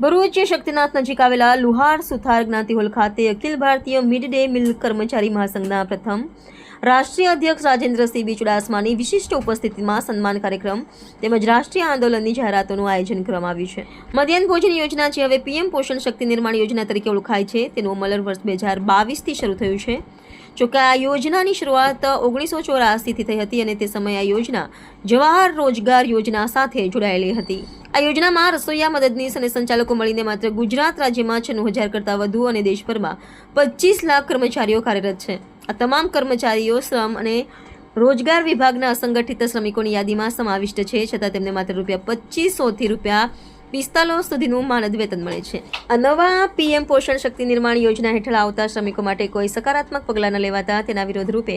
ભરૂચ શક્તિનાથ નજીક આવેલા લુહાર સુથાર જ્ઞાતિહોલ ખાતે Akhil Bharatiya mid day meal કર્મચારી મહાસંઘના પ્રથમ રાષ્ટ્રીય અધ્યક્ષ રાજેન્દ્રસિંહ બી ચુડાસમાની વિશિષ્ટ ઉપસ્થિતિમાં સન્માન કાર્યક્રમ તેમજ રાષ્ટ્રીય આંદોલનની જાહેરાતોનું આયોજન કરવામાં આવ્યું છે. મધ્યાહન ભોજન યોજના જે હવે પીએમ પોષણ શક્તિ નિર્માણ યોજના તરીકે ઓળખાય છે. તેનું અમલ વર્ષ બે હજાર બાવીસથી શરૂ થયું છે. જોકે આ યોજનાની શરૂઆત ઓગણીસો ચોરાસીથી થઈ હતી અને તે સમયે આ યોજના જવાહર રોજગાર યોજના સાથે જોડાયેલી હતી. આ યોજનામાં રસોઈયા મદદનીશ અને સંચાલકો મળીને માત્ર ગુજરાત રાજ્યમાં છન્નું હજાર કરતાં વધુ અને દેશભરમાં પચીસ લાખ કર્મચારીઓ કાર્યરત છે. આ તમામ કર્મચારીઓ શ્રમ અને રોજગાર વિભાગના અસંગઠિત શ્રમિકોની યાદીમાં સમાવિષ્ટ છે. છતાં તેમને માત્ર રૂપિયા પચીસોથી રૂપિયા પિસ્તાલીસ સુધીનું માનદ વેતન મળે છે. આ નવા પીએમ પોષણ શક્તિ નિર્માણ યોજના હેઠળ આવતા શ્રમિકો માટે કોઈ સકારાત્મક પગલાં ન લેવાતા તેના વિરોધ રૂપે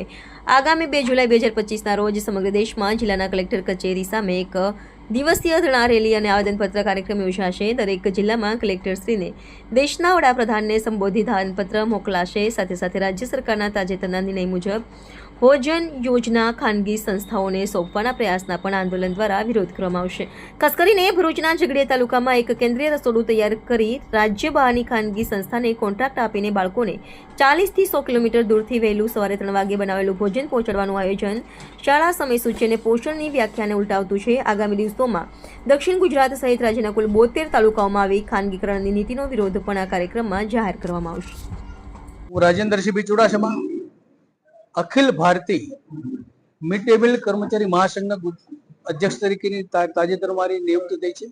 આગામી બે જુલાઈ બે હજાર પચીસના રોજ સમગ્ર દેશમાં જિલ્લાના કલેક્ટર કચેરી સામે એક દિવસીય ધરણા રેલી અને આવેદનપત્ર કાર્યક્રમ યોજાશે. દરેક જિલ્લામાં કલેક્ટરશ્રીને દેશના વડાપ્રધાનને સંબોધિત આવેદનપત્ર મોકલાશે. સાથે સાથે રાજ્ય સરકારના તાજેતરના નિર્ણય મુજબ ભોજન યોજના ખાનગી સંસ્થાઓને સોંપવાના પ્રયાસના પણ આંદોલન દ્વારા વિરોધ કરવામાં આવશે. ખાસ કરીને ભરૂચના ઝઘડિયા તાલુકામાં એક કેન્દ્રીય રસોડું તૈયાર કરી રાજ્ય બહારની ખાનગી સંસ્થાને કોન્ટ્રાક્ટ આપીને બાળકોને ચાલીસથી સો કિલોમીટર દૂરથી વહેલું સવારે ત્રણ વાગે બનાવેલું ભોજન પહોંચાડવાનું આયોજન શાળા સમયસૂચિ અને પોષણની વ્યાખ્યાને ઉલટાવતું છે. આગામી દિવસોમાં દક્ષિણ ગુજરાત સહિત રાજ્યના કુલ બોતેર તાલુકાઓમાં આવી ખાનગીકરણની નીતિનો વિરોધ પણ આ કાર્યક્રમમાં જાહેર કરવામાં આવશે. હું Rajendrasinh Chudasama Akhil Bharatiya mid day meal કર્મચારી મહાસંઘના અધ્યક્ષ તરીકેની તાજેતરમાં મારી નિયુક્તિ થઈ છે.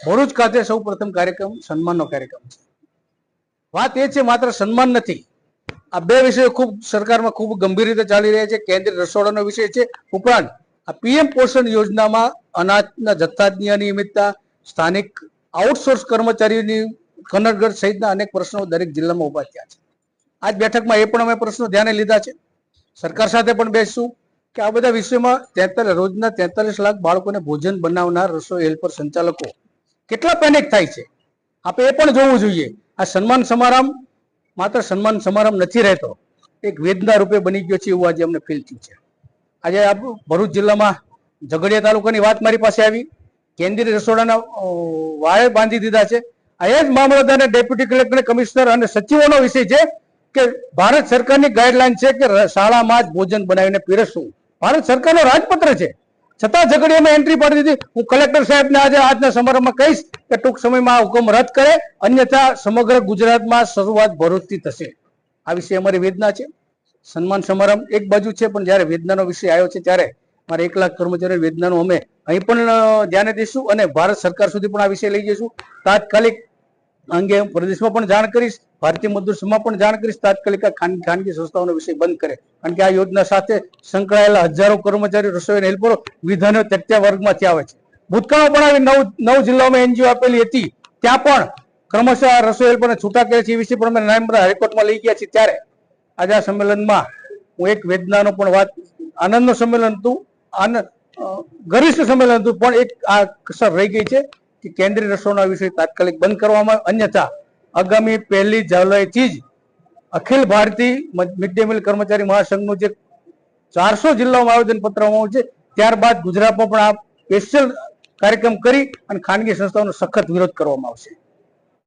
ભરૂચ ખાતે સૌ પ્રથમ કાર્યક્રમ સન્માનનો કાર્યક્રમ છે. વાત એ છે માત્ર સન્માન નથી. આ બે વિષયો ખૂબ સરકારમાં ખૂબ ગંભીર રીતે ચાલી રહ્યા છે. કેન્દ્રીય રસોડાનો વિષય છે. ઉપરાંત આ પીએમ પોષણ યોજનામાં અનાજના જથ્થા અનિયમિતતા સ્થાનિક આઉટસોર્સ કર્મચારીઓની કનરગઢ સહિતના અનેક પ્રશ્નો દરેક જિલ્લામાં ઊભા થયા છે. આજ બેઠકમાં એ પણ અમે પ્રશ્નો ધ્યાને લીધા છે. સરકાર સાથે પણ બેસશું કે આ બધા વિષયમાં તેતાલીસ, રોજના તેતાલીસ લાખ બાળકોને ભોજન બનાવનાર રસોઈ હેલ્પર સંચાલકો કેટલા પેનિક થાય છે? આપણે એ પણ જોવું જોઈએ. આ સન્માન સમારંભ માત્ર સન્માન સમારંભ નથી રહેતો, એક વેદના રૂપે બની ગયો છે એવું આજે અમને ફીલ થયું છે. આજે આ ભરૂચ જિલ્લામાં ઝઘડિયા તાલુકાની વાત મારી પાસે આવી. કેન્દ્રીય રસોડાના વાયર બાંધી દીધા છે. એ જ મામલતદાર ડેપ્યુટી કલેક્ટર કમિશનર અને સચિવોનો વિષય છે. કે ભારત સરકારની ગાઈડલાઈન છે કે શાળામાં જ ભોજન બનાવીને પીરસવું. ભારત સરકારનો રાજપત્ર છે. છતાં ઝઘડિયામાં એન્ટ્રી પાડી દીધી. હું કલેક્ટર સાહેબને આજે આજના સમારંભમાં કહીશ કે ટૂંક સમયમાં આ હુકમ રદ કરે. અન્યથા સમગ્ર ગુજરાતમાં શરૂઆત ભરૂચથી થશે. આ વિશે અમારી વેદના છે. સન્માન સમારંભ એક બાજુ છે, પણ જ્યારે વેદનાનો વિષય આવ્યો છે, ત્યારે મારે એક લાખ કર્મચારીઓ વેદનાનું અમે અહીં પણ ધ્યાને દઈશું અને ભારત સરકાર સુધી પણ આ વિષય લઈ જઈશું. તાત્કાલિક અંગે હું પ્રદેશમાં પણ જાણ કરીશ, ભારતીય મજદૂર સંઘમાં પણ જાણ કરીશ, તાત્કાલિક ખાનગી સંસ્થાઓનો વિષય બંધ કરે. કારણ કે આ યોજના સાથે સંકળાયેલા હજારો કર્મચારી રસોઈ હેલ્પરો, વિધાનો તત્યા વર્ગમાંથી આવે છે. ભૂતકાળમાં પણ આવી નવ નવ જિલ્લાઓમાં એનજીઓ આપેલી હતી. ત્યાં પણ ક્રમશઃ રસોઈ હેલ્પરને છૂટા કરે છે. એ વિશે પણ અમે નાયબ હાઈકોર્ટમાં લઈ ગયા છીએ. ત્યારે આજે આ સંમેલનમાં હું એક વેદનાનો પણ વાત, આનંદનો સંમેલન હતું આનંદ ગરિષ્ઠ સંમેલન હતું, પણ એક આ કસર રહી ગઈ છે. કે કેન્દ્રીય રસોના વિષય તાત્કાલિક બંધ કરવામાં. અન્યથા, આગામી પહેલી જુલાઈથી જ Akhil Bharatiya mid day meal કર્મચારી મહાસંઘનું જે ચારસો જિલ્લાઓમાં આવેદન પત્ર આવ્યું છે, ત્યારબાદ ગુજરાતમાં પણ આ સ્પેશિયલ કાર્યક્રમ કરી અને ખાનગી સંસ્થાઓનો સખત વિરોધ કરવામાં આવશે